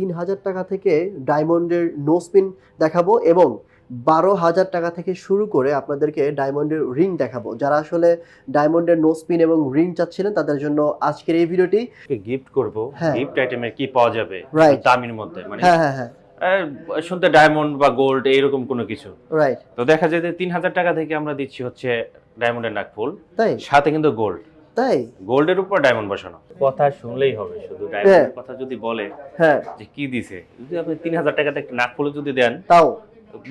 তিন হাজার টাকা থেকে ডায়মন্ডের নো স্পিন দেখাবো এবং বারো হাজার টাকা থেকে শুরু করে আপনাদেরকে ডায়মন্ডের রিং দেখাবো। যারা আসলে ডায়মন্ডের নো স্পিন এবং রিং চাচ্ছিলেন তাদের জন্য আজকের এই ভিডিওটি গিফট করব হ্যাঁ। গিফট আইটেমের কি পাওয়া যাবে. দামির মধ্যে মানে হ্যাঁ হ্যাঁ হ্যাঁ। শুনতে ডায়মন্ড বা গোল্ড এইরকম কোনো কিছু। রাইট তো দেখা যায় যে তিন হাজার টাকা থেকে আমরা দিচ্ছি হচ্ছে ডায়মন্ডের নাকফুল তাই? সাথে কিন্তু গোল্ড। তাই? গোল্ডের উপর ডায়মন্ড বসানো। কথা শুনলেই হবে শুধু হ্যাঁ। ডায়মন্ডের কথা যদি বলে হ্যাঁ। যে কি দিছে? যদি আপনি তিন হাজার টাকাতে একটা নাকফুল যদি দেন তাও।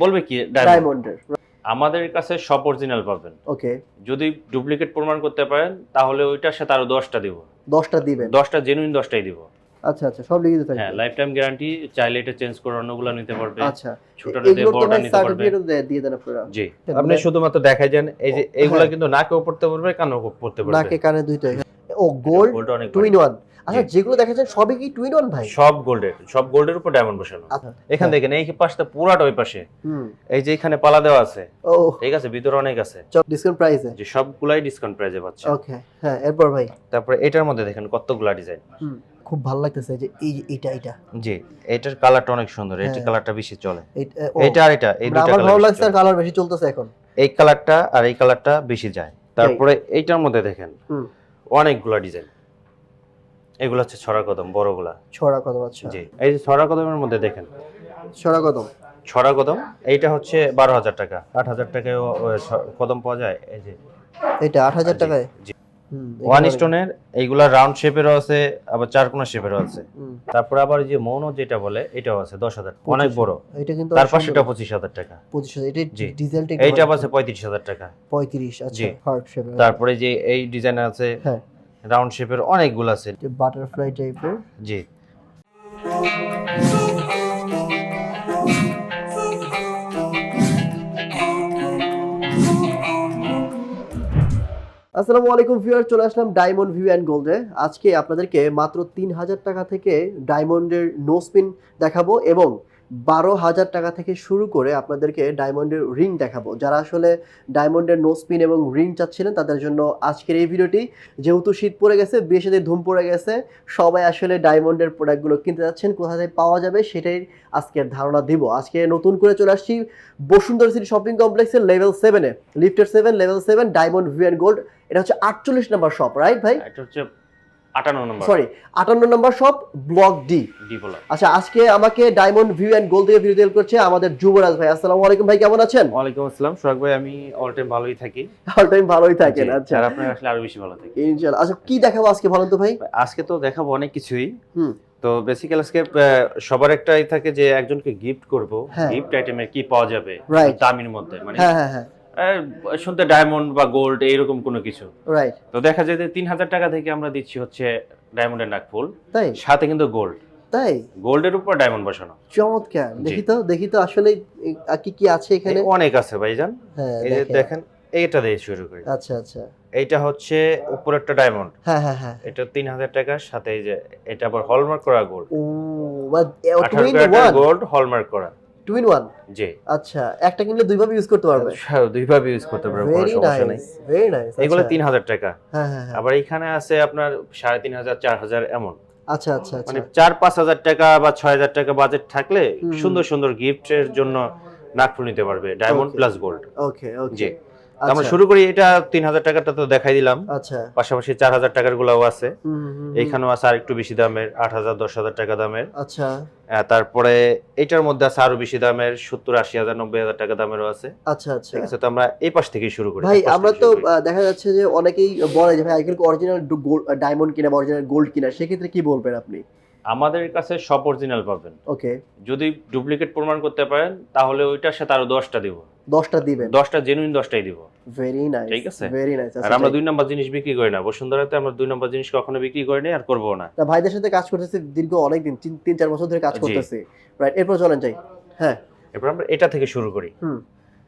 বলবে কি ডায়মন্ডের আমাদের কাছে সব অরিজিনাল পাবেন। ওকে। যদি ডুপ্লিকেট প্রমাণ করতে পারেন তাহলে ওইটার সাথে আরও দশটা দিব। দশটা দিবেন। দশটা জেনুইন দশটাই দিব। আচ্ছা আচ্ছা সব লিখে দিতে হ্যাঁ লাইফ টাইম গ্যারান্টি চাইলে এটা চেঞ্জ করে অন্যগুলো নিতে পারবে। আচ্ছা ছোটটা দিয়ে এগুলোর বড়টা নিতে পারবে। সার্টিফিকেট দিয়ে দেন আপনারা। জি। আপনি শুধুমাত্র দেখাই যান এই যে এইগুলা হ্যাঁ। কিন্তু নাকেও পড়তে পারবে কানেও পড়তে পারবে। নাকে কানে দুইটাই। ও gold gold two in one আচ্ছা। যেগুলো দেখাচ্ছেন সবই কি টু ইন ওয়ান ভাই? সব গোল্ডের সব গোল্ডের উপর ডায়মন্ড বসানো। আচ্ছা এখান দেখেন এই পাশটা পুরাটা ওই পাশে। এই যে এখানে পালা দেওয়া আছে। ও। ঠিক আছে ভিতরে অনেক আছে। ডিসকাউন্ট প্রাইসে যে সবগুলাই ডিসকাউন্ট প্রাইজে পাচ্ছে। ওকে হ্যাঁ এরপর ভাই। তারপরে এটার মধ্যে দেখেন কতগুলা ডিজাইন হুম। খুব ভালো লাগতেছে যে এই যে এইটা এইটা জি এটার কালারটা অনেক সুন্দর এই হ্যাঁ। কালারটা বেশি চলে। এটা আর এটা এই মানে দুটো ভালো লাগছে আর কালার বেশি চলতেছে এখন। এই কালারটা আর এই কালারটা বেশি যায়। তারপরে এইটার মধ্যে দেখেন অনেকগুলা ডিজাইন। এগুলো হচ্ছে ছড়া কদম বড়গুলা। ছড়া কদম আচ্ছা। জি এই যে ছড়া কদমের মধ্যে দেখেন। ছড়া কদম। ছড়া কদম এইটা হচ্ছে বারো হাজার টাকা। আট হাজার টাকায় কদম পাওয়া যায় এই যে। এটা আট হাজার টাকায়? জি। ওয়ান স্টোনের এইগুলা রাউন্ড শেপেরও আছে আবার চার কোনা শেপেরও আছে। তারপরে আবার যে মৌন যেটা বলে এটাও আছে দশ হাজার অনেক বড়। এটা কিন্তু তার পাশে এটা পঁচিশ হাজার টাকা। পঁচিশ হাজার। এটা ডিজেলটা এইটা আছে পঁয়ত্রিশ হাজার টাকা। পঁয়ত্রিশ আচ্ছা হার্ট তারপরে যে এই ডিজাইন আছে হ্যাঁ। রাউন্ড শেপের অনেকগুলো আছে। বাটারফ্লাই টাইপের জি। আসসালামু আলাইকুম ভিউয়ার চলে আসলাম ডায়মন্ড ভিউ অ্যান্ড গোল্ডে আজকে আপনাদেরকে মাত্র তিন হাজার টাকা থেকে ডায়মন্ডের নো স্পিন দেখাবো এবং বারো হাজার টাকা থেকে শুরু করে আপনাদেরকে ডায়মন্ডের রিং দেখাবো। যারা আসলে ডায়মন্ডের নো স্পিন এবং রিং চাচ্ছিলেন, তাদের জন্য আজকের এই ভিডিওটি। যেহেতু শীত পড়ে গেছে বিয়ে ধুম পড়ে গেছে, সবাই আসলে ডায়মন্ডের প্রোডাক্টগুলো কিনতে যাচ্ছেন, কোথা থেকে পাওয়া যাবে সেটাই আজকের ধারণা দিব। আজকে নতুন করে চলে আসছি বসুন্ধরা সিটি শপিং কমপ্লেক্সের লেভেল সেভেনে। লিফটের seven, level seven, diamond view gold. এটা হচ্ছে আটচল্লিশ নাম্বার শপ রাইট ভাই? হচ্ছে আটান্ন নম্বর। সরি আটান্ন নাম্বার শপ ব্লক ডি আচ্ছা আজকে আমাকে ডায়মন্ড ভিউ অ্যান্ড গোল্ড থেকে ভিডিও করছে আমাদের যুবরাজ ভাই। আসসালামু আলাইকুম ভাই কেমন আছেন? ওয়ালাইকুম আসসালাম সোহাগ ভাই আমি অল টাইম ভালোই থাকি। অল টাইম ভালোই থাকেন আচ্ছা। আর আপনার আসলে আরও বেশি ভালো থাকি ইনশাআল্লাহ। আচ্ছা কি দেখাবো আজকে বলেন তো ভাই? আজকে তো দেখাবো অনেক কিছুই। হুম। তো বেসিক্যালি আজকে আহ, সবার একটাই থাকে যে একজনকে গিফট করব। গিফট আইটেমের কি পাওয়া যাবে. দামির মধ্যে মানে হ্যাঁ হ্যাঁ হ্যাঁ। শুনতে ডায়মন্ড বা গোল্ড এইরকম কোনো কিছু। রাইট তো দেখা যায় যে তিন হাজার টাকা থেকে আমরা দিচ্ছি হচ্ছে ডায়মন্ডের নাকফুল তাই? সাথে কিন্তু গোল্ড তাই? গোল্ডের উপর ডায়মন্ড বসানো। চমৎকার। দেখি তো দেখি তো আসলে কি কি আছে এখানে? অনেক আছে ভাইজান। হ্যাঁ এই যে দেখেন। এইটা দিয়ে শুরু করি। আচ্ছা আচ্ছা। এইটা হচ্ছে উপরেরটা ডায়মন্ড হ্যাঁ হ্যাঁ হ্যাঁ। এটা তিন হাজার টাকার সাথে এই যে এটা আবার হলমার্ক করা গোল্ড ও গোল্ড হলমার্ক করা। টুইন ওয়ান জি। আচ্ছা একটা কিনলে দুইভাবে ইউজ করতে পারবে। হ্যাঁ, দুইভাবে ইউজ করতে পারবে কোনো ভেরি সমস্যা নেই। নাইস ভেরি নাইস এগুলো তিন হাজার টাকা। হ্যাঁ হ্যাঁ হ্যাঁ। আবার এখানে আছে আপনার সাড়ে তিন হাজার চার হাজার এমন। আচ্ছা আচ্ছা আচ্ছা। মানে চার পাঁচ হাজার টাকা বা ছয় হাজার টাকা বাজেট থাকলে। সুন্দর সুন্দর গিফটের জন্য নাকফুল নিতে পারবে diamond plus gold okay okay জি। আমরা শুরু করি এটা তিন হাজার টাকাটা তো দেখাই দিলাম। আচ্ছা। পাশাপাশি চার হাজার টাকার গুলাও আছে। এইখানেও আছে আর একটু বেশি দামের আট হাজার দশ হাজার টাকা দামের। আচ্ছা। তারপরে এটার মধ্যে আছে আরও বেশি দামের সত্তর আশি হাজার নব্বই হাজার টাকা দামেরও আছে। আচ্ছা আচ্ছা। ঠিক আছে তো আমরা এই পাশ থেকেই শুরু করি। ভাই আমরা তো দেখা যাচ্ছে যে অনেকেই বলে যে ভাই আইকেল অরিজিনাল ডায়মন্ড কিনা অরিজিনাল গোল্ড কিনা সেক্ষেত্রে কি বলবেন আপনি? আমাদের কাছে সব অরিজিনাল পাবেন। ওকে যদি ডুপ্লিকেট প্রমাণ করতে পারেন তাহলে ওইটার সাথে আরও দশটা দিব। দশটা দিবেন? দশটা জেনুইন দশটাই দিব। ভেরি নাইস ঠিক আছে। ভেরি নাইস আর আমরা দুই নম্বর জিনিস বিক্রি করি না। বসুন্ধরাতে আমরা দুই নম্বর জিনিস কখনো বিক্রি করি না আর করব না। ভাইদের সাথে কাজ করতেছি দীর্ঘ অনেক দিন তিন- চার বছর ধরে কাজ। করতেছি। রাইট এরপর চলেন যাই। হ্যাঁ। এরপর আমরা এটা থেকে শুরু করি। হুম।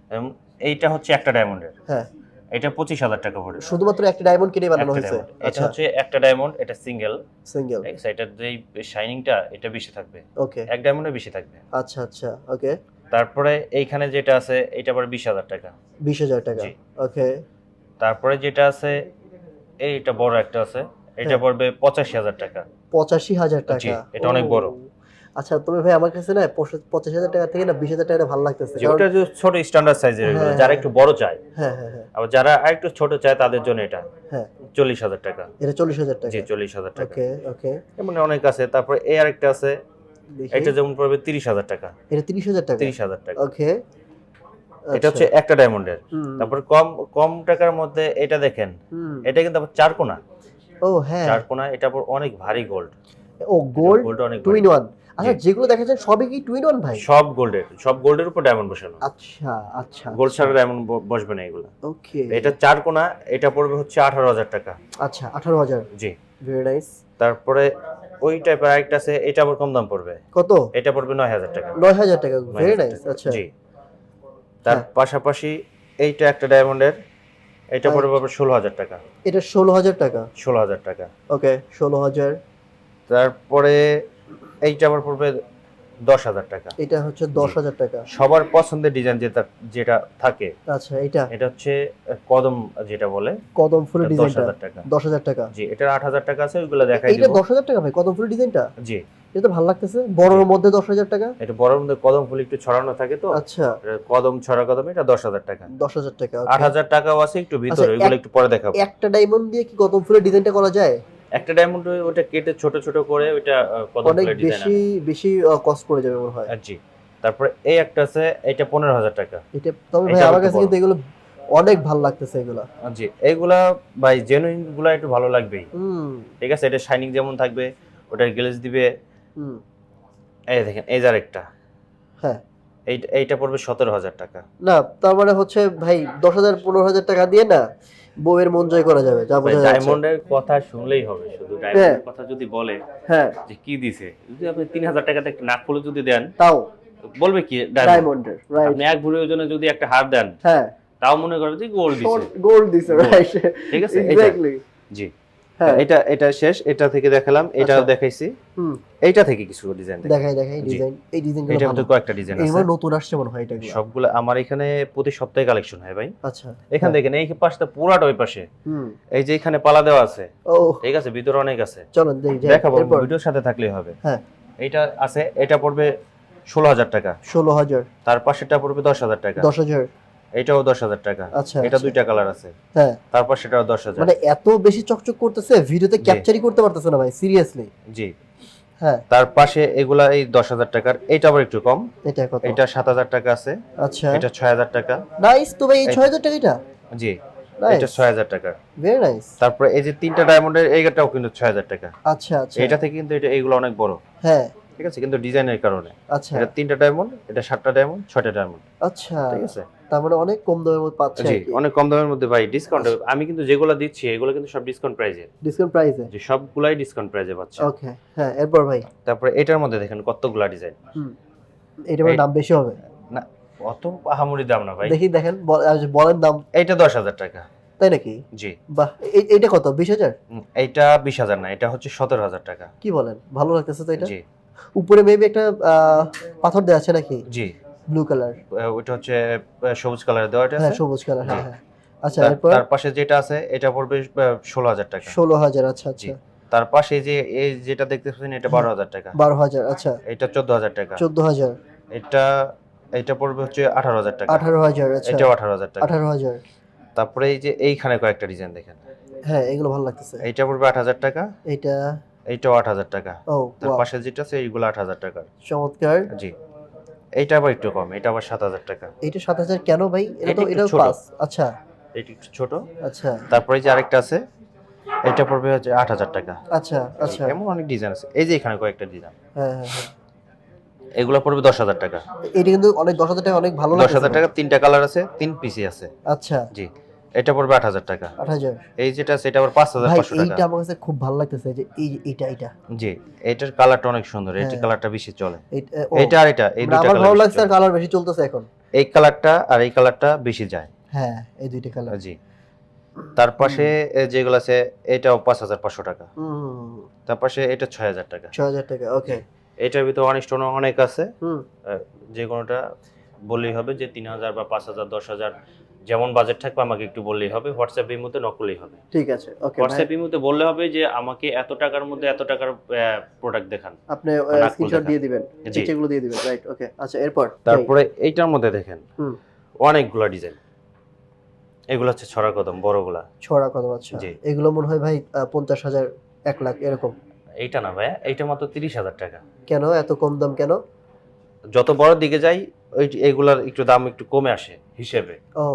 এবং এইটা হচ্ছে একটা ডায়মন্ডের হ্যাঁ। এটা পঁচিশ হাজার টাকা পড়ে শুধুমাত্র একটা ডায়মন্ড কিনে বানানো হয়েছে? এটা আচ্ছা। হচ্ছে একটা ডায়মন্ড এটা সিঙ্গেল সিঙ্গেল এটার যে শাইনিংটা এটা বেশি থাকবে। ওকে এক ডায়মন্ডে বেশি থাকবে। আচ্ছা আচ্ছা। ওকে তারপরে এইখানে যেটা আছে এটা আবার বিশ হাজার টাকা। বিশ হাজার টাকা। ওকে তারপরে যেটা আছে এইটা বড় একটা আছে। এটা হ্যাঁ। পড়বে পঁচাশি হাজার টাকা। পঁচাশি হাজার টাকা। এটা অনেক বড়। আচ্ছা তবে ভাই আমার কাছে না পঁচিশ- হাজার টাকা থেকে না বিশ হাজার টাকা ভালো লাগতেছে। ওটা ছোট স্ট্যান্ডার্ড সাইজের যারা হ্যাঁ। একটু বড় চায়। হ্যাঁ হ্যাঁ হ্যাঁ। আবার যারা আরেকটু ছোট চায় তাদের জন্য এটা। হ্যাঁ। চল্লিশ হাজার টাকা। এটা চল্লিশ হাজার টাকা। জি চল্লিশ হাজার টাকা। ওকে ওকে। এমন অনেক আছে। তারপরে এই আরেকটা আছে। এটা যেমন পড়বে তিরিশ হাজার টাকা। এটা তিরিশ হাজার টাকা? তিরিশ হাজার টাকা। ওকে। এটা হচ্ছে একটা ডায়মন্ডের তারপর কম কম টাকার মধ্যে এটা দেখেন। এটা কিন্তু আবার চার কোনা ও হ্যাঁ। চার কোনা এটা আবার অনেক ভারী গোল্ড ও গোল্ড গোল্ড অনেক টু ইন ওয়ান আচ্ছা যেগুলো দেখা যায় সবই কি টু ইন ওয়ান ভাই? সব গোল্ডের সব গোল্ডের উপর ডায়মন্ড বসানো। আচ্ছা আচ্ছা গোল্ড ছাড়া ডায়মন্ড বসবে না এগুলো। ওকে এটা চার কোনা এটা পড়বে হচ্ছে আঠারো হাজার টাকা। আচ্ছা আঠারো হাজার। জি। ভেরি নাইস তারপরে ওই টাইপের আরেকটা আছে এটা আবার কম দাম পড়বে। কত? এটা পড়বে নয় হাজার টাকা। নয় হাজার টাকা। ভেরি নাইস আচ্ছা। জি। তার হ্যাঁ। পাশাপাশি এইটা একটা ডায়মন্ডের এটা হ্যাঁ। পড়বে আবার ষোলো হাজার টাকা। এটা ষোলো হাজার টাকা। ষোলো হাজার টাকা। ওকে ষোলো হাজার। তারপরে এইটা আবার পড়বে দশ হাজার টাকা। এটা হচ্ছে দশ হাজার টাকা। সবার পছন্দের ডিজাইন যেটা যেটা থাকে আচ্ছা এটা? এটা হচ্ছে কদম যেটা বলে কদম ফুলের ডিজাইনটা টাকা। দশ হাজার টাকা? জি এটার আট হাজার টাকা আছে ওইগুলো দেখাই দিব। দশ হাজার টাকা ভাই কদম ফুলের ডিজাইনটা জি। এটা ভালো লাগতেছে। বড়র মধ্যে দশ হাজার টাকা? এটা বড় মধ্যে কদম ফুল একটু ছড়ানো থাকে তো। আচ্ছা। কদম ছড়া কদম এটা দশ হাজার টাকা। দশ হাজার টাকা আট হাজার টাকাও আছে একটু ভিতরে আচ্ছা, ওইগুলো একটু পরে দেখাবো। একটা ডায়মন্ড দিয়ে কি কদম ফুলের ডিজাইনটা করা যায়? একটা ডায়মন্ড ওটা কেটে ছোট ছোট করে কদম অনেক বেশি বেশি কস্ট পড়ে যাবে মনে হয়। জি। তারপরে এই একটা আছে এটা পনেরো হাজার টাকা। এটা তবে ভাই আমার কাছে কিন্তু এগুলো অনেক ভালো লাগতেছে এগুলো। জি। এইগুলা ভাই জেনুইনগুলা একটু ভালো লাগবেই। হুম। ঠিক আছে? এটা শাইনিং যেমন থাকবে ওটার গ্লেজ দিবে। হুম। এই দেখেন এই যার একটা হ্যাঁ। এইটা এইটা পড়বে সতেরো হাজার টাকা। না তার মানে হচ্ছে ভাই দশ হাজার পনেরো হাজার টাকা দিয়ে না বউয়ের মন জয় করা যাবে যা বোঝা যাচ্ছে। ডায়মন্ডের কথা শুনলেই হবে শুধু হ্যাঁ। ডায়মন্ডের কথা যদি বলে হ্যাঁ। যে কি দিছে যদি আপনি তিন হাজার টাকাতে একটা নাক ফুলে যদি দেন তাও। বলবে কি ডায়মন্ড? ডায়মন্ডের রাইট আপনি এক ভরি ওজনে যদি একটা হার দেন হ্যাঁ। তাও মনে করবে যে গোল্ড দিছে। গোল্ড দিছে। রাইট ঠিক আছে? এক্স্যাক্টলি জি। হ্যাঁ। এটা এটা শেষ এটা থেকে দেখালাম এটাও আচ্ছা। দেখাইছি। হুম। এইটা থেকে কিছু ডিজাইন দেখাই। দেখাই ডিজাইন এই ডিজাইনগুলো ভালো। মধ্যে কয়েকটা ডিজাইন আছে। এবার নতুন আসছে মনে হয় এটা সবগুলো আমার এখানে প্রতি সপ্তাহে কালেকশন হয় ভাই। আচ্ছা। এখান হ্যাঁ। দেখেন এই পাশটা পুরাটা ওই পাশে। হুম। এই যে এখানে পালা দেওয়া আছে। ও। ঠিক আছে ভিতরে অনেক আছে। চলুন। দেখাবো ভিডিওর সাথে থাকলেই হবে। হ্যাঁ। এটা আছে এটা পড়বে ষোলো হাজার টাকা। ষোলো হাজার। তার পাশেটা পড়বে দশ হাজার টাকা। দশ হাজার। এটাও দশ হাজার টাকা। আচ্ছা এটা আচ্ছা। দুইটা কালার আছে। হ্যাঁ। তারপর সেটাও দশ হাজার। মানে এত বেশি চকচক করতেছে ভিডিওতে। ক্যাপচারই করতে পারতেছে না ভাই সিরিয়াসলি জি। হ্যাঁ। তার পাশে এগুলা এই দশ হাজার টাকার। এটা আবার একটু কম। এটা কত? এটা সাত হাজার টাকা আছে। আচ্ছা। এটা ছয় হাজার টাকা। নাইস তো ভাই এই ছয় হাজার টাকা এটা? জি। এটা ছয় হাজার টাকা। ভেরি নাইস তারপরে এই যে তিনটা ডায়মন্ডের এইটাও কিন্তু ছয় হাজার টাকা। আচ্ছা আচ্ছা। এটা থেকে কিন্তু এটা এইগুলো অনেক বড়। হ্যাঁ। ঠিক আছে? কিন্তু ডিজাইনের কারণে। আচ্ছা। এটা তিনটা ডায়মন্ড এটা সাতটা ডায়মন্ড ছয়টা ডায়মন্ড আচ্ছা। ঠিক আছে? তার মানে অনেক কম দামের মধ্যে পাচ্ছে জি অনেক কম দামের মধ্যে ভাই ডিসকাউন্ট আমি কিন্তু যেগুলো দিচ্ছি এগুলো কিন্তু সব ডিসকাউন্ট প্রাইজে ডিসকাউন্ট প্রাইসে যে সবগুলাই ডিসকাউন্ট প্রাইজে পাচ্ছে। ওকে হ্যাঁ এরপর ভাই? তারপরে এটার মধ্যে দেখেন কতগুলা ডিজাইন হুম এটা মানে দাম বেশি হবে? না অত আহামরি দাম না ভাই। দেখি দেখেন বলেন দাম। এইটা দশ হাজার টাকা। তাই নাকি? জি। বাহ এইটা কত বিশ হাজার? এইটা বিশ হাজার না এটা হচ্ছে সতেরো হাজার টাকা। কি বলেন ভালো লাগতেছে তো এটা? জি। উপরে মেবি একটা পাথর দেওয়া আছে নাকি? জি। ব্লু কালার ওইটা হচ্ছে সবুজ কালারের দেওয়া এটা হ্যাঁ সবুজ কালার হ্যাঁ হ্যাঁ। আচ্ছা এরপর? তার পাশে যেটা আছে এটা পড়বে ষোলো হাজার টাকা। ষোলো হাজার আচ্ছা আচ্ছা। তার পাশে যে এই যেটা দেখতে পাচ্ছেন এটা বারো হাজার টাকা। বারো হাজার আচ্ছা। এটা চোদ্দ হাজার টাকা। চোদ্দ হাজার। এটা এটা পড়বে হচ্ছে আঠারো হাজার টাকা। আঠারো হাজার আচ্ছা। এটাও আঠারো হাজার টাকা। আঠারো হাজার। তারপরে এই যে এইখানে কয়েকটা ডিজাইন দেখেন। হ্যাঁ এগুলো ভালো লাগতেছে। এইটা পড়বে আট হাজার টাকা। এটা এইটাও আট হাজার টাকা। ও তার পাশে যেটা আছে এইগুলো আট হাজার টাকা চমৎকার। জি। এইটা আবার একটু কম এটা আবার সাত হাজার টাকা। এটা সাত হাজার কেন ভাই? এটা তো এটাও পাস। আচ্ছা। এটা একটু ছোট। আচ্ছা। তারপরে যে আরেকটা আছে এটা পড়বে হচ্ছে আট হাজার টাকা। আচ্ছা আচ্ছা। এমন অনেক ডিজাইন আছে। এই যে এখানে কয়েকটা ডিজাইন। হ্যাঁ হ্যাঁ হ্যাঁ। এগুলো পড়বে দশ হাজার টাকা। এটা কিন্তু অনেক দশ হাজার টাকা অনেক ভালো দশ হাজার টাকা তিনটা কালার আছে তিন পিসি আছে। আচ্ছা। জি। এটা পড়বে আট হাজার টাকা। আট হাজার। এই যেটা সেটা আবার পাঁচ হাজার পাঁচশো এইটা টাকা আমার কাছে খুব ভালো লাগতেছে যে এই যে এইটা এইটা। জি এটার কালারটা অনেক সুন্দর হ্যাঁ। কালারটা বেশি চলে। এটা আর এটা এই দুইটা ভালো লাগছে আর কালার বেশি চলতেছে এখন। এই কালারটা আর এই কালারটা বেশি যায়। হ্যাঁ এই দুইটা কালার জি। তার পাশে যেগুলো আছে এটাও পাঁচ হাজার পাঁচশো টাকা। হুম তার পাশে এটা ছয় হাজার টাকা। ছয় হাজার টাকা ওকে। এটার ভিতরে অনেক স্টোন অনেক আছে। হুম। যে কোনোটা বললেই হবে যে তিন হাজার বা পাঁচ হাজার দশ হাজার যেমন বাজেট থাকবে আমাকে একটু বললেই হবে হোয়াটসঅ্যাপ এই মধ্যে নকলেই হবে। ঠিক আছে ওকে হোয়াটসঅ্যাপ এই মধ্যে বললে হবে যে আমাকে এত টাকার মধ্যে এত টাকার প্রোডাক্ট দেখান। আপনি স্ক্রিনশট দিয়ে দিবেন। যেগুলো দিয়ে দিবেন রাইট ওকে আচ্ছা এরপর তারপরে এইটার মধ্যে দেখেন হুম। অনেকগুলা ডিজাইন এগুলো হচ্ছে ছড়া কদম বড়গুলা। ছড়া কদম আচ্ছা। জি। এগুলো মনে হয় ভাই পঞ্চাশ হাজার এক লাখ এরকম। এইটা না ভাইয়া এইটা মাত্র তিরিশ হাজার টাকা। কেন? এত কম দাম কেন? যত বড় দিকে যাই ওই এগুলার একটু দাম একটু কমে আসে হিসেবে। ও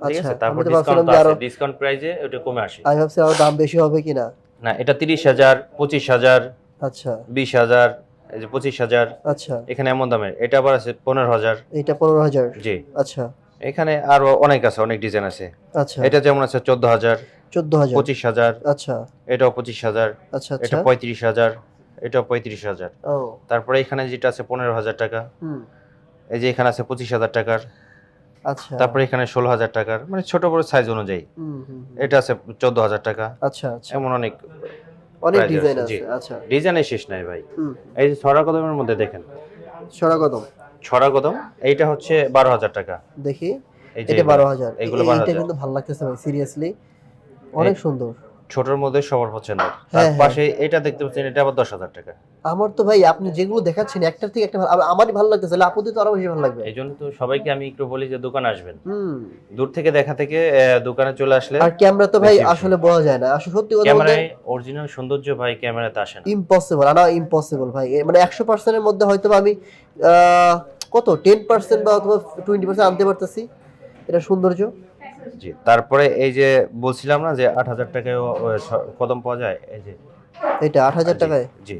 ঠিক আছে? আচ্ছা, তারপর ডিসকাউন্ট আছে ডিসকাউন্ট প্রাইসে ওটা কমে আসে। আমি ভাবছি আরও দাম বেশি হবে কিনা। না এটা 30000 25000 আচ্ছা। 20000 এই যে 25000 আচ্ছা। এখানে এমন দামের এটা আবার আছে 15000 এটা 15000 জি। আচ্ছা। এখানে আরও অনেক আছে অনেক ডিজাইন আছে। আচ্ছা। এটা যেমন আছে 14000 14000 25000 আচ্ছা। এটাও 25000 আচ্ছা এটা আচ্ছা। 35000 এটা পঁয়ত্রিশ হাজার। তারপরে এখানে যেটা আছে পনেরো হাজার টাকা। এই যে এখানে আছে পঁচিশ হাজার টাকার। আচ্ছা। তারপরে এখানে ষোলো হাজার টাকার। মানে ছোট বড় সাইজ অনুযায়ী। এটা আছে চোদ্দ হাজার টাকা। আচ্ছা, আচ্ছা। এমন অনেক অনেক ডিজাইন আছে আচ্ছা। ডিজাইনের শেষ নাই ভাই। এই যে ছড়া কদমের মধ্যে দেখেন। ছড়া কদম। ছড়া কদম এইটা হচ্ছে বারো হাজার টাকা। দেখি। এটা বারো হাজার। এগুলো এটা কিন্তু ভালো লাগতেছে ভাই সিরিয়াসলি অনেক সুন্দর। ছোটর মধ্যে সবার পছন্দের। তার হ্যাঁ, পাশে এটা দেখতে পাচ্ছেন এটা আবার দশ হাজার টাকা। আমার তো ভাই আপনি যেগুলো দেখাচ্ছেন একটার থেকে একটা ভালো আমারই ভালো লাগতেছে তাহলে আপুদের তো আরও বেশি ভালো লাগবে। এই জন্য তো সবাইকে আমি একটু বলি যে দোকানে আসবেন। হুম। দূর থেকে দেখা থেকে দোকানে চলে আসলে আর ক্যামেরা তো ভাই। আসলে বোঝা যায় না। আসলে সত্যি কথা বলতে অরিজিনাল সৌন্দর্য ভাই ক্যামেরাতে আসে না। ইম্পসিবল আনা ইম্পসিবল ভাই। মানে একশো পার্সেন্টের মধ্যে হয়তো আমি কত? টেন পার্সেন্ট বা অথবা টোয়েন্টি পার্সেন্ট আনতে পারতেছি। এটা সৌন্দর্য। জি তারপরে এই যে বলছিলাম না যে আট হাজার টাকায় কদম পাওয়া যায়? এই যে এটা আট হাজার টাকায়? জি।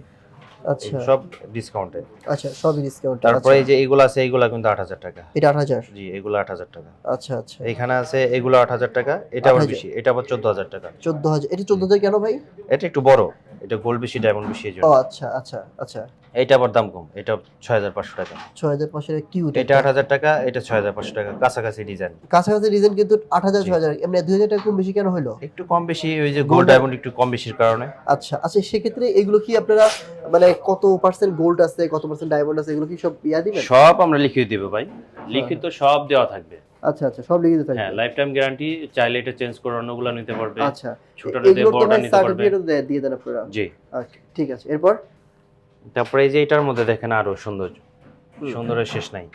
আচ্ছা। সব ডিসকাউন্টে আচ্ছা সবই ডিসকাউন্ট তারপরে এই যে এইগুলো আছে এইগুলা কিন্তু আট হাজার টাকা। এটা আট হাজার? জি এগুলো আট হাজার টাকা। আচ্ছা আচ্ছা। এখানে আছে এগুলো আট হাজার টাকা এটা আবার বেশি এটা আবার চোদ্দ হাজার টাকা। চোদ্দ হাজার। এটা চোদ্দ হাজার কেন ভাই? এটা একটু বড় এটা গোল্ড বেশি ডায়মন্ড বেশি এই ও আচ্ছা আচ্ছা আচ্ছা। এটা আবার দাম কম এটা ছয় হাজার পাঁচশো টাকা। ছয় হাজার পাঁচশো টাকা কিউট এটা আট হাজার টাকা এটা ছয় হাজার পাঁচশো টাকা কাছাকাছি ডিজাইন কাছাকাছি রিজন কিন্তু আট হাজার। ছয় হাজার এমনি দুই হাজার টাকা কম বেশি কেন হলো একটু কম বেশি ওই যে গোল্ড ডায়মন্ড একটু কম বেশির কারণে। আচ্ছা আচ্ছা সেক্ষেত্রে এগুলো কি আপনারা মানে কত পার্সেন্ট গোল্ড আছে কত পার্সেন্ট ডায়মন্ড আছে এগুলো কি সব ইয়া দিবেন? সব আমরা লিখিয়ে দিব ভাই। লিখিত সব দেওয়া থাকবে। আচ্ছা আচ্ছা সব লিখে দিতে হ্যাঁ লাইফ টাইম গ্যারান্টি চাইলে এটা চেঞ্জ করে অন্যগুলো নিতে পারবে। আচ্ছা ছোটটা দিয়ে বড়টা নিতে পারবে। দিয়ে দেন আপনারা। জি। আচ্ছা ঠিক আছে এরপর? তারপরে এই যে এটার মধ্যে দেখেন আরও সৌন্দর্য। হুম। সুন্দরের শেষ নাই।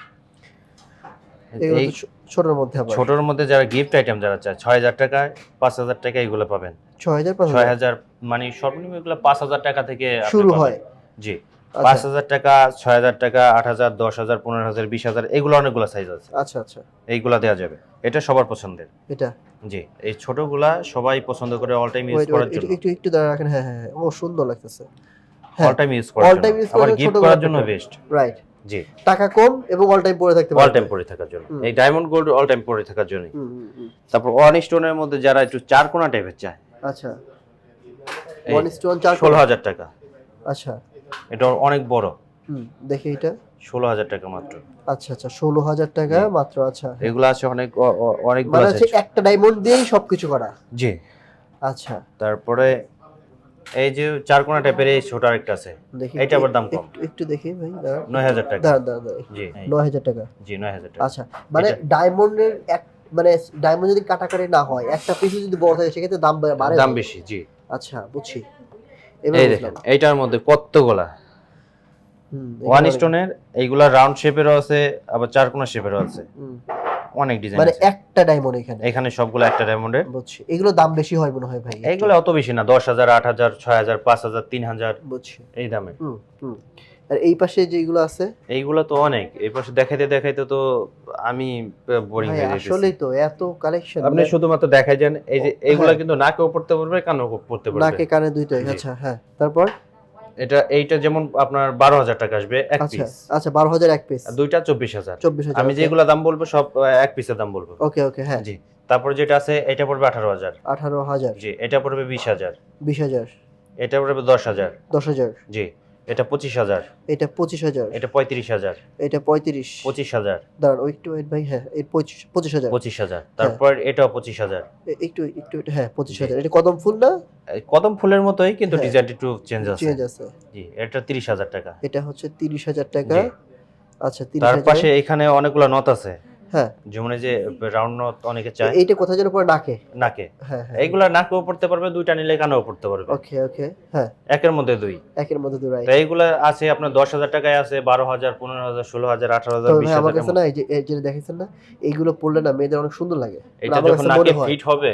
এই ছোটর মধ্যে ছোটর মধ্যে যারা গিফট আইটেম যারা চায় ছয় হাজার টাকায় পাঁচ হাজার টাকা এগুলো পাবেন। ছয় হাজার ছয় হাজার মানে সর্বনিম্ন এগুলো পাঁচ হাজার টাকা থেকে শুরু হয়। জি। পাঁচ আচ্ছা হাজার টাকা ছয় হাজার টাকা আট হাজার দশ হাজার পনেরো হাজার বিশ হাজার এগুলো অনেকগুলো সাইজ আছে। আচ্ছা আচ্ছা। এইগুলা দেওয়া যাবে। এটা সবার পছন্দের। এটা? জি। এই ছোটগুলা সবাই পছন্দ করে অল টাইম ইউজ করার জন্য। একটু একটু দাঁড়া রাখেন। হ্যাঁ হ্যাঁ হ্যাঁ। ও সুন্দর লাগতেছে। অল টাইম ইউজ করার time use আবার করার গিফট করার জন্য বেস্ট রাইট জি। টাকা কম এবং অল টাইম পরে থাকতে অল টাইম পরে থাকার জন্য। এই ডায়মন্ড গোল্ড অল টাইম পরে থাকার জন্য। তারপর ওয়ান স্টোনের মধ্যে যারা একটু চার কোনা টাইপের চায় আচ্ছা। ওয়ান স্টোন চার ষোলো হাজার টাকা। আচ্ছা। এটা অনেক বড়। দেখি এটা। ষোলো হাজার টাকা মাত্র। আচ্ছা আচ্ছা ষোলো হাজার টাকা মাত্র আচ্ছা। এগুলো আছে অনেক অ- অ- অনেকগুলো মানে হচ্ছে একটা ডায়মন্ড দিয়েই সবকিছু করা। জি। আচ্ছা। তারপরে এই যে চার কোনা টাইপের এই ছোট আরেকটা আছে। এটা আবার দাম কম। একটু- দেখি ভাই নয় হাজার টাকা। দাঁড়া দাঁড়া দাঁড়া জি। নয় হাজার টাকা। জি নয় হাজার টাকা। আচ্ছা মানে ডায়মন্ডের এক মানে ডায়মন্ড যদি কাটাকাটি না হয় একটা পিস যদি বড় থাকে সেক্ষেত্রে দাম বাড়ে দাম বেশি জি। আচ্ছা বুঝছি। এবার এই দেখেন এইটার মধ্যে কতগুলা? হুম, ওয়ান স্টোনের এইগুলা রাউন্ড শেপেরও আছে আবার চার কোনা শেপেরও আছে। অনেক ডিজাইন মানে একটা ডায়মন্ড এখানে। এখানে সবগুলো একটা ডায়মন্ডের বুঝছি। এগুলো দাম বেশি হয় মনে হয় ভাই। এইগুলো অত বেশি না দশ হাজার আট হাজার ছয় হাজার পাঁচ হাজার তিন হাজার বুঝছি। এই দামে। আর এই পাশে যেগুলো আছে? এইগুলো তো অনেক। এই পাশে দেখাইতে দেখাইতে তো আমি বোরিং হয়ে যাচ্ছি আসলেই তো এত কালেকশন আপনি শুধুমাত্র দেখাই যান এই যে এইগুলা হ্যাঁ। কিন্তু নাকেও পড়তে পারবে কানেও পড়তে পারবে। নাকে কানে দুইটাই। আচ্ছা হ্যাঁ। তারপর? এটা এইটা যেমন আপনার বারো হাজার টাকা আসবে এক আচ্ছা পিস আচ্ছা বারো হাজার এক পিস আর দুইটা চব্বিশ হাজার। চব্বিশ হাজার আমি যেগুলো দাম বলব সব এক পিসের দাম বলব। ওকে ওকে হ্যাঁ। জি। তারপর যেটা আছে এটা পড়বে আঠারো হাজার। আঠারো হাজার। জি এটা পড়বে বিশ হাজার। বিশ হাজার। এটা পড়বে দশ হাজার। দশ হাজার। জি। এটা পঁচিশ হাজার। এটা পঁচিশ হাজার। এটা পঁয়ত্রিশ হাজার। এটা পঁয়ত্রিশ। পঁচিশ হাজার। দাঁড়ান একটু wait ভাই হ্যাঁ এই পঁচিশ পঁচিশ হাজার। পঁচিশ হাজার। তারপর এটাও পঁচিশ হাজার। একটু একটু হ্যাঁ পঁচিশ হাজার। এটা কদম ফুল না? কদম ফুলের মতোই কিন্তু হ্যাঁ। ডিজাইন একটু চেঞ্জ আছে। চেঞ্জ আছে। জি এটা তিরিশ হাজার টাকা। এটা হচ্ছে তিরিশ হাজার টাকা। আচ্ছা তিরিশ তার পাশে এখানে অনেকগুলো নথ আছে। হ্যাঁ। যেমন যে রাউন্ড নথ অনেকে চায়। এইটা কোথায় যেন পরে নাকে? নাকে। হ্যাঁ হ্যাঁ। এইগুলা নাকেও পড়তে পারবে দুইটা নিলে কানেও পড়তে পারবে। ওকে ওকে। হ্যাঁ। একের মধ্যে দুই। একের মধ্যে দুই তো এইগুলা আছে আপনার দশ হাজার টাকায় আছে বারো হাজার পনেরো হাজার ষোলো হাজার আঠারো হাজার বিশ ভাই আমার কাছে না এই যে যেটা দেখেছেন না এইগুলো পড়লে না মেয়েদের অনেক সুন্দর লাগে। এটা আমার যখন নাকে ফিট হবে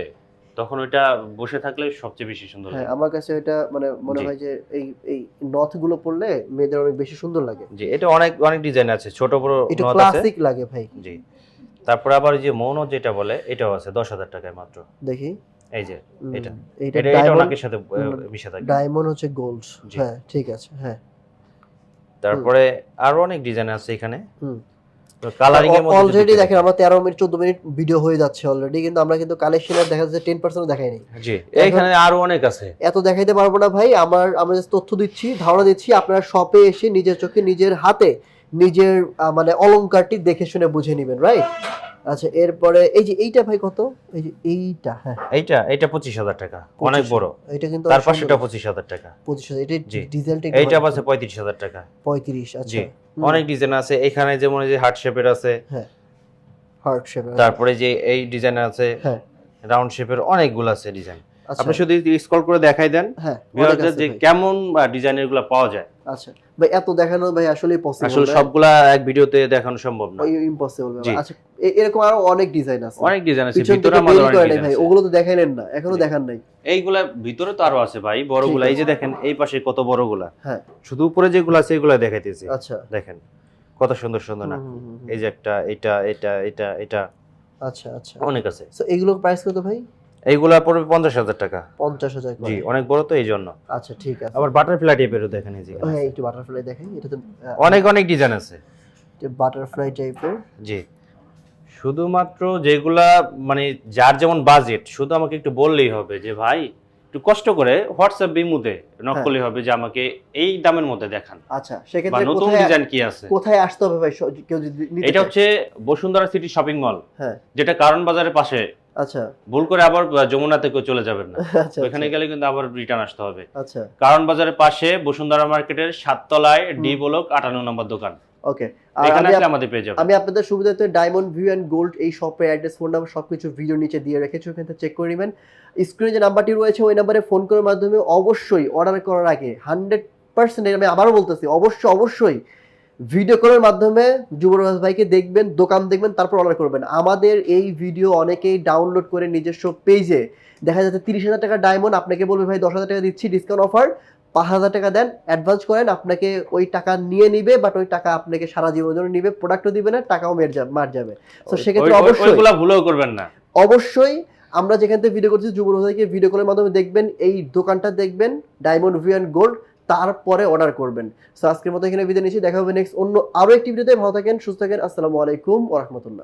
তখন ওইটা বসে থাকলে সবচেয়ে বেশি সুন্দর হ্যাঁ লাগে। আমার কাছে এটা মানে মনে হয় যে এই এই নথগুলো পড়লে মেয়েদের অনেক বেশি সুন্দর লাগে। জি এটা অনেক অনেক ডিজাইন আছে ছোট বড় নথ আছে। ক্লাসিক লাগে ভাই। জি। তারপরে আবার যে মৌন যেটা বলে এটাও আছে দশ হাজার টাকায় মাত্র। দেখি। এই যে এটা। এটা এটা ডায়মন্ড নাকের সাথে মিশে থাকে। ডায়মন্ড হচ্ছে গোল্ড হ্যাঁ ঠিক আছে হ্যাঁ। তারপরে আরও অনেক ডিজাইন আছে এখানে। কালারিং এর মধ্যে অলরেডি দেখেন আমরা তেরো মিনিট চোদ্দ মিনিট ভিডিও হয়ে যাচ্ছে অলরেডি কিন্তু আমরা কিন্তু কালেকশনের দেখা যাচ্ছে টেন পার্সেন্ট দেখাই নাই। জি এখানে আরও অনেক আছে। এত দেখাইতে পারব না ভাই আমার আমরা তথ্য দিচ্ছি ধারণা দিচ্ছি আপনারা শপে এসে নিজের চোখে নিজের হাতে নিজের মানে অলংকারটি দেখে শুনে বুঝে নেবেন রাইট আচ্ছা এরপরে এই যে এইটা ভাই কত? এই যে এইটা হ্যাঁ। এইটা এইটা পঁচিশ হাজার টাকা। অনেক বড়। এটা কিন্তু তার পাশেটা পঁচিশ হাজার টাকা। পঁচিশ হাজার এটা। ডিজেলটা এইটা আছে পঁয়ত্রিশ হাজার টাকা। পঁয়ত্রিশ আচ্ছা। অনেক ডিজাইন আছে এখানে যেমন যে হার্ট শেপের আছে। হ্যাঁ। হার্ট শেপ তারপরে যে এই ডিজাইন আছে হ্যাঁ। রাউন্ড শেপের অনেকগুলো আছে ডিজাইন। আচ্ছা। আপনি শুধু স্ক্রল করে দেখাই দেন। হ্যাঁ যে কেমন ডিজাইনেরগুলো পাওয়া যায়। আচ্ছা। ভাই এত দেখানো ভাই আসলে পসিবল আসলে সবগুলা এক ভিডিওতে দেখানো সম্ভব না। ইম্পসিবল আচ্ছা এরকম আরও অনেক ডিজাইন আছে। অনেক ডিজাইন আছে ভিতরে আমাদের অনেক ভাই। ওগুলো তো দেখাইলেন না এখনও। দেখান নাই। এইগুলা ভিতরে তো আরও আছে ভাই বড়গুলা। এই যে দেখেন এই পাশে কত বড়গুলা। হ্যাঁ। শুধু উপরে যেগুলো আছে এগুলা দেখাইতেছি। আচ্ছা। দেখেন কত সুন্দর সুন্দর না। এই যে একটা এটা এটা এটা এটা। আচ্ছা আচ্ছা। অনেক আছে। তো এগুলোর প্রাইস কত ভাই? এইগুলা পড়বে পঞ্চাশ হাজার টাকা। পঞ্চাশ হাজার। জি অনেক বড় তো এই জন্য। আচ্ছা ঠিক আছে। আবার বাটারফ্লাই টাইপেরও দেখেন এই হ্যাঁ একটু বাটারফ্লাই দেখাই এটা তো অনেক অনেক ডিজাইন আছে। বাটারফ্লাই টাইপের জি। শুধুমাত্র যেগুলা মানে যার যেমন বাজেট শুধু আমাকে একটু বললেই হবে যে ভাই একটু কষ্ট করে হোয়াটসঅ্যাপ বিমুতে নক। করলে হবে যে আমাকে এই দামের মধ্যে দেখান। আচ্ছা সেক্ষেত্রে নতুন ডিজাইন কি আছে? কোথায় আসতে হবে ভাই? কেউ যদি এটা হচ্ছে বসুন্ধরা সিটি শপিং মল হ্যাঁ। যেটা কারণ বাজারের পাশে। আচ্ছা। ভুল করে আবার যমুনাতে কেউ চলে যাবেন না। আচ্ছা ওখানে গেলে কিন্তু আবার রিটার্ন আসতে হবে। আচ্ছা। কারণ বাজারের পাশে বসুন্ধরা মার্কেটের সাততলায় ডি ব্লক আটান্ন নম্বর দোকান। ওকে। আমি আপনাদের সুবিধার্থে ডায়মন্ড ভিউ অ্যান্ড গোল্ড এই শপের অ্যাড্রেস ফোন নাম্বার সব কিছু ভিডিও নিচে দিয়ে রেখেছি ওখান থেকে চেক করে নেবেন। স্ক্রিনে যে নাম্বারটি রয়েছে ওই নাম্বারে ফোন করার মাধ্যমে অবশ্যই অর্ডার করার আগে হান্ড্রেড পার্সেন্ট আমি আবারও বলতেছি অবশ্যই অবশ্যই ভিডিও কলের মাধ্যমে যুবরাজ ভাইকে দেখবেন দোকান দেখবেন তারপর অর্ডার করবেন। আমাদের এই ভিডিও অনেকেই ডাউনলোড করে নিজস্ব পেজে দেখা যাচ্ছে তিরিশ হাজার টাকা ডায়মন্ড আপনাকে বলবে ভাই দশ হাজার টাকা দিচ্ছি ডিসকাউন্ট অফার পাঁচ হাজার টাকা দেন অ্যাডভান্স করেন আপনাকে ওই টাকা নিয়ে নিবে বাট ওই টাকা আপনাকে সারা জীবনের জন্য নিবে প্রোডাক্টও দিবে না টাকাও মের যাবে মার যাবে। তো সেক্ষেত্রে অবশ্যই ভুলেও করবেন না। অবশ্যই আমরা যেখান থেকে ভিডিও করছি যুব ভাইকে ভিডিও কলের মাধ্যমে দেখবেন এই দোকানটা দেখবেন ডায়মন্ড ভিউ অ্যান্ড গোল্ড তারপরে অর্ডার করবেন। সো আজকের মতো এখানে বিদায় নিচ্ছি। দেখা হবে নেক্সট অন্য আরও একটি ভিডিওতে। ভালো থাকেন, সুস্থ থাকেন। আসসালামু আলাইকুম ওরহমতুল্লাহ